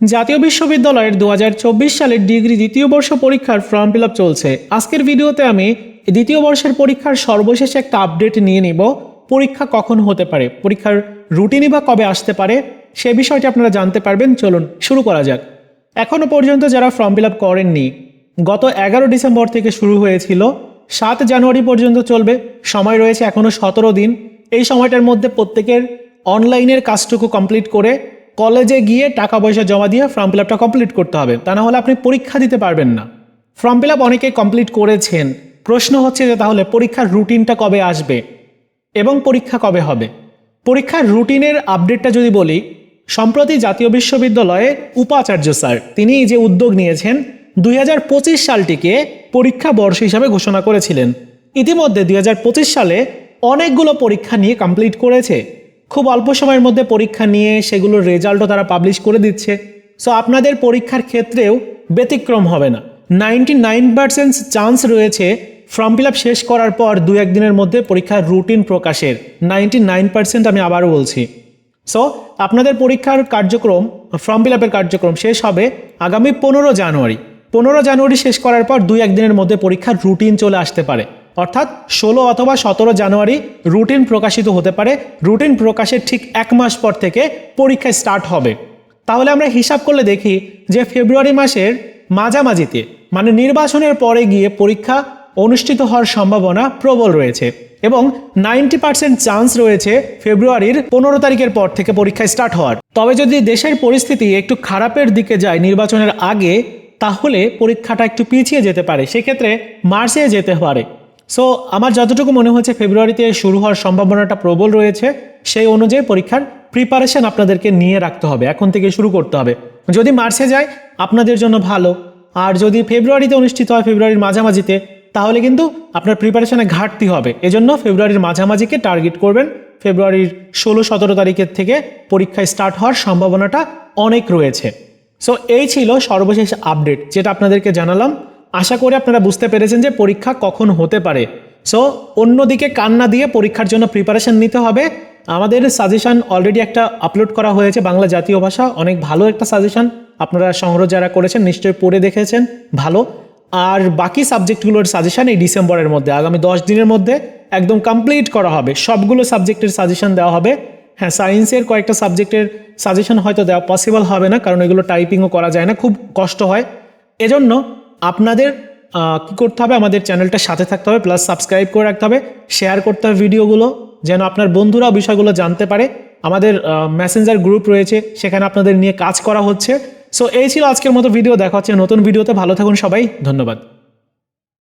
জাতীয় বিশ্ববিদ্যালয়ের দু হাজার চব্বিশ সালের ডিগ্রি দ্বিতীয় বর্ষ পরীক্ষার ফর্ম ফিল চলছে। আজকের ভিডিওতে আমি দ্বিতীয় বর্ষের পরীক্ষার সর্বশেষ একটা আপডেট নিয়ে নিব। পরীক্ষা কখন হতে পারে? পরীক্ষার রুটিনই বা কবে আসতে পারে? সে বিষয়টি আপনারা জানতে পারবেন। চলুন শুরু করা যাক। এখনও পর্যন্ত যারা ফর্ম ফিল করেননি, গত এগারো ডিসেম্বর থেকে শুরু হয়েছিল। সাত জানুয়ারি পর্যন্ত চলবে। সময় রয়েছে এখনও সতেরো দিন। এই সময়টার মধ্যে প্রত্যেকের অনলাইনের কাজটুকু কমপ্লিট করে কলেজে গিয়ে টাকা পয়সা জমা দিয়ে ফর্ম ফিল আপটা কমপ্লিট করতে হবে। তা না হলে আপনি পরীক্ষা দিতে পারবেন না। ফর্ম ফিল আপ অনেকে কমপ্লিট করেছেন। প্রশ্ন হচ্ছে যে তাহলে পরীক্ষার রুটিনটা কবে আসবে এবং পরীক্ষা কবে হবে? পরীক্ষার রুটিনের আপডেটটা যদি বলি, সম্প্রতি জাতীয় বিশ্ববিদ্যালয়ে উপাচার্য স্যার, তিনি যে উদ্যোগ নিয়েছেন, দুই হাজার পঁচিশ সালটিকে পরীক্ষা বর্ষ হিসাবে ঘোষণা করেছিলেন। ইতিমধ্যে দুই হাজার পঁচিশ সালে অনেকগুলো পরীক্ষা নিয়ে কমপ্লিট করেছে। খুব অল্প সময়ের মধ্যে পরীক্ষা নিয়ে সেগুলোর রেজাল্টও তারা পাবলিশ করে দিচ্ছে। সো আপনাদের পরীক্ষার ক্ষেত্রেও ব্যতিক্রম হবে না। নাইনটি নাইন পার্সেন্ট চান্স রয়েছে ফর্ম ফিল আপ শেষ করার পর দু একদিনের মধ্যে পরীক্ষার রুটিন প্রকাশের। নাইনটি নাইন পার্সেন্ট আমি আবারও বলছি। সো আপনাদের পরীক্ষার কার্যক্রম ফর্ম ফিল আপের কার্যক্রম শেষ হবে আগামী পনেরো জানুয়ারি। পনেরো জানুয়ারি শেষ করার পর দুই একদিনের মধ্যে পরীক্ষার রুটিন চলে আসতে পারে। অর্থাৎ ষোলো অথবা সতেরো জানুয়ারি রুটিন প্রকাশিত হতে পারে। রুটিন প্রকাশের ঠিক এক মাস পর থেকে পরীক্ষা স্টার্ট হবে। তাহলে আমরা হিসাব করলে দেখি যে ফেব্রুয়ারি মাসের মাঝামাঝিতে মানে নির্বাচনের পরে গিয়ে পরীক্ষা অনুষ্ঠিত হওয়ার সম্ভাবনা প্রবল রয়েছে এবং নাইনটি পার্সেন্ট চান্স রয়েছে ফেব্রুয়ারির পনেরো তারিখের পর থেকে পরীক্ষা স্টার্ট হওয়ার। তবে যদি দেশের পরিস্থিতি একটু খারাপের দিকে যায় নির্বাচনের আগে, তাহলে পরীক্ষাটা একটু পিছিয়ে যেতে পারে। সেক্ষেত্রে মার্চে যেতে পারে। সো আমার যতটুকু মনে হচ্ছে ফেব্রুয়ারিতে শুরু হওয়ার সম্ভাবনাটা প্রবল রয়েছে। সেই অনুযায়ী পরীক্ষার প্রিপারেশন আপনাদেরকে নিয়ে রাখতে হবে। এখন থেকে শুরু করতে হবে। যদি মার্চে যায়, আপনাদের জন্য ভালো। আর যদি ফেব্রুয়ারিতে অনুষ্ঠিত হয় ফেব্রুয়ারির মাঝামাঝিতে, তাহলে কিন্তু আপনার প্রিপারেশনে ঘাটতি হবে। এজন্য ফেব্রুয়ারির মাঝামাঝিকে টার্গেট করবেন। ফেব্রুয়ারির ষোলো, সতেরো তারিখের থেকে পরীক্ষা স্টার্ট হওয়ার সম্ভাবনাটা অনেক রয়েছে। সো এই ছিল সর্বশেষ আপডেট যেটা আপনাদেরকে জানালাম। আশা করি আপনারা বুঝতে পেরেছেন যে পরীক্ষা কখন হতে পারে। সো অন্যদিকে কান্না দিয়ে পরীক্ষার জন্য প্রিপারেশন নিতে হবে। আমাদের সাজেশন অলরেডি একটা আপলোড করা হয়েছে বাংলা জাতীয় ভাষা। অনেক ভালো একটা সাজেশন আপনারা সংগ্রহ যারা করেছেন নিশ্চয়ই পড়ে দেখেছেন। ভালো। আর বাকি সাবজেক্টগুলোর সাজেশান এই ডিসেম্বরের মধ্যে। আগামী দশ দিনের মধ্যে একদম কমপ্লিট করা হবে। সবগুলো সাবজেক্টের সাজেশান দেওয়া হবে। হ্যাঁ সায়েন্সের কয়েকটা সাবজেক্টের সাজেশন হয়তো দেওয়া পসিবল হবে না। কারণ এগুলো টাইপিংও করা যায় না। খুব কষ্ট হয়। এজন্য আপনাদের কী করতে হবে? আমাদের চ্যানেলটার সাথে থাকতে হবে, প্লাস সাবস্ক্রাইব করে রাখতে হবে, শেয়ার করতে হবে ভিডিওগুলো, যেন আপনার বন্ধুরা বিষয়গুলো জানতে পারে। আমাদের মেসেঞ্জার গ্রুপ রয়েছে, সেখানে আপনাদের নিয়ে কাজ করা হচ্ছে। সো এই ছিল আজকের মতো ভিডিও, দেখা হচ্ছে নতুন ভিডিওতে। ভালো থাকুন সবাই, ধন্যবাদ।